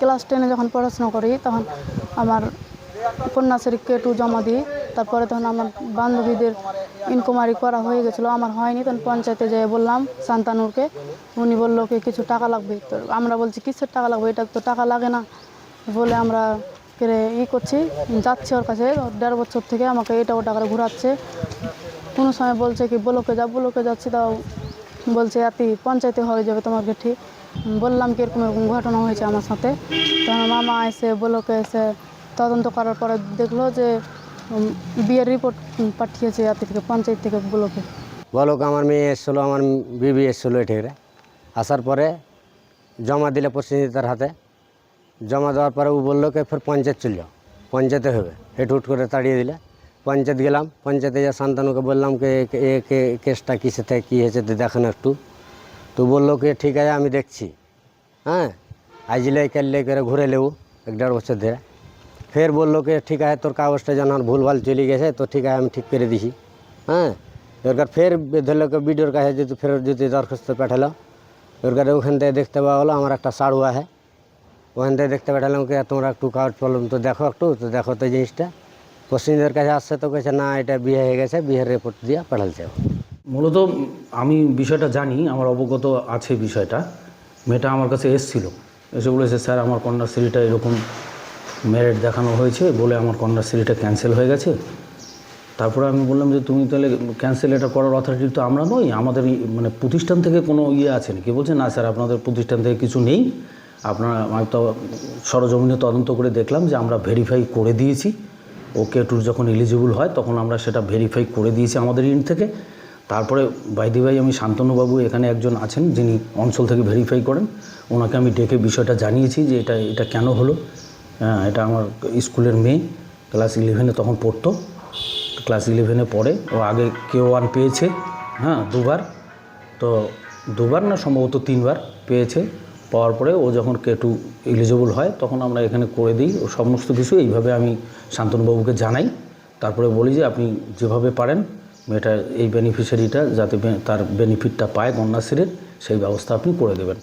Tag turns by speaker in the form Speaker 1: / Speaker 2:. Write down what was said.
Speaker 1: Class টেনে যখন পড়াশোনা করি, তখন আমার কন্যাশ্রী কে টু জমা দিই। তারপরে তখন আমার বান্ধবীদের ইনকোয়ারি করা হয়ে গেছিল। আমার হয়নি, তখন পঞ্চায়েতে যেয়ে বললাম সান্তানুরকে উনি বলল কি কিছু টাকা লাগবে? তো আমরা বলছি, কিসের টাকা লাগবে? এটা তো টাকা লাগে না। বলে আমরা ই করছি, যাচ্ছি ওর কাছে। দেড় বছর থেকে আমাকে এটা ওটা করে ঘোরাচ্ছে। কোনো সময় বলছে কি, ব্লকে যা, ব্লকে যাচ্ছি, তাও বলছে এতি পঞ্চায়েতে হয়ে যাবে তোমার গেঠি বললাম কি, এরকম এরকম ঘটনা হয়েছে আমার সাথে। তো আমার মামা এসে ব্লকে এসে তদন্ত করার পরে দেখল যে বিয়ের রিপোর্ট পাঠিয়েছে এতি থেকে, পঞ্চায়েত থেকে ব্লকে।
Speaker 2: বলো আমার মেয়ে এসেছিল, আমার বিবি এসেছিল এঠেরে আসার পরে জমা দিলে প্রতিনিধিতার হাতে। জমা দেওয়ার পরে ও বলল কি, ফের পঞ্চায়েত চল যাও পঞ্চায়েতে হবে। হেট হুট করে তাড়িয়ে দিলে। পঞ্চায়েত গেলাম, পঞ্চায়েতে যা শান্তানুকে বললাম কি এ- এ কে- কেসটা কিসে থেকে কী হয়েছে তো দেখেন একটু। তো বলল কি, ঠিক আছে, আমি দেখছি। হ্যাঁ? আইজলে কাল্লে করে ঘুরে লেবু এক দেড় বছর ধরে। ফের বলল কি, ঠিক আছে, তোর কাগজটা যেন আর ভুলভাল চলে গেছে, তো ঠিক আছে, আমি ঠিক করে দিছি। হ্যাঁ? এবার ফের ধরলো বিডিওর কাছে যদি ফের যদি দরখাস্ত পাঠালো। এবার ওখান থেকে দেখতে পাওয়া হলো, আমার একটা সাড়ু আছে। ওখান থেকে দেখতে পাঠালাম কি, তোমরা একটু কাগজ প্রবলেম তো দেখো একটু, তো দেখো তো জিনিসটা। পশ্চিমদের কাছে আসছে তো কেছে না, এটা বিয়ে হয়ে গেছে, বিয়ের রিপোর্ট দিয়ে পাঠালছে
Speaker 3: মূলত আমি বিষয়টা জানি, আমার অবগত আছে বিষয়টা। মেয়েটা আমার কাছে এসছিল। এসে বলেছে, স্যার, আমার কন্যাশ্রীটা এরকম মেরিট দেখানো হয়েছে বলে আমার কন্যাশ্রীটা ক্যান্সেল হয়ে গেছে। তারপরে আমি বললাম যে, তুমি তাহলে ক্যান্সেল এটা করার অথরিটি তো আমরা নই, আমাদের মানে প্রতিষ্ঠান থেকে কোনো ইয়ে আছে নাকি? বলছে, না, স্যার, আপনাদের প্রতিষ্ঠান থেকে কিছু নেই। আপনারা, আমি তো সরজমিনে তদন্ত করে দেখলাম যে আমরা ভেরিফাই করে দিয়েছি। ওকে টুর যখন এলিজিবল হয়, তখন আমরা সেটা ভেরিফাই করে দিয়েছি আমাদের ইন থেকে। তারপরে বাইদি ভাই আমি শান্তনুবাবু এখানে একজন আছেন, যিনি অঞ্চল থেকে ভেরিফাই করেন। ওনাকে আমি ডেকে বিষয়টা জানিয়েছি যে এটা এটা কেন হলো। হ্যাঁ এটা আমার স্কুলের মেয়ে ক্লাস ইলেভেনে তখন পড়তো। ক্লাস ইলেভেনে পড়ে, ও আগে কে ওয়ান পেয়েছে। হ্যাঁ দুবার। তো দুবার না, সম্ভবত তিনবার পেয়েছে। পাওয়ার পরে ও যখন কেটু এলিজিবল হয়, তখন আমরা এখানে করে দিই। ও সমস্ত কিছু এইভাবে আমি শান্তনুবাবুকে জানাই। তারপরে বলি যে, আপনি যেভাবে পারেন মেয়েটা এই বেনিফিশিয়ারিটা যাতে তার বেনিফিটটা পায় কন্যাশ্রীর, সেই ব্যবস্থা আপনি করে দেবেন।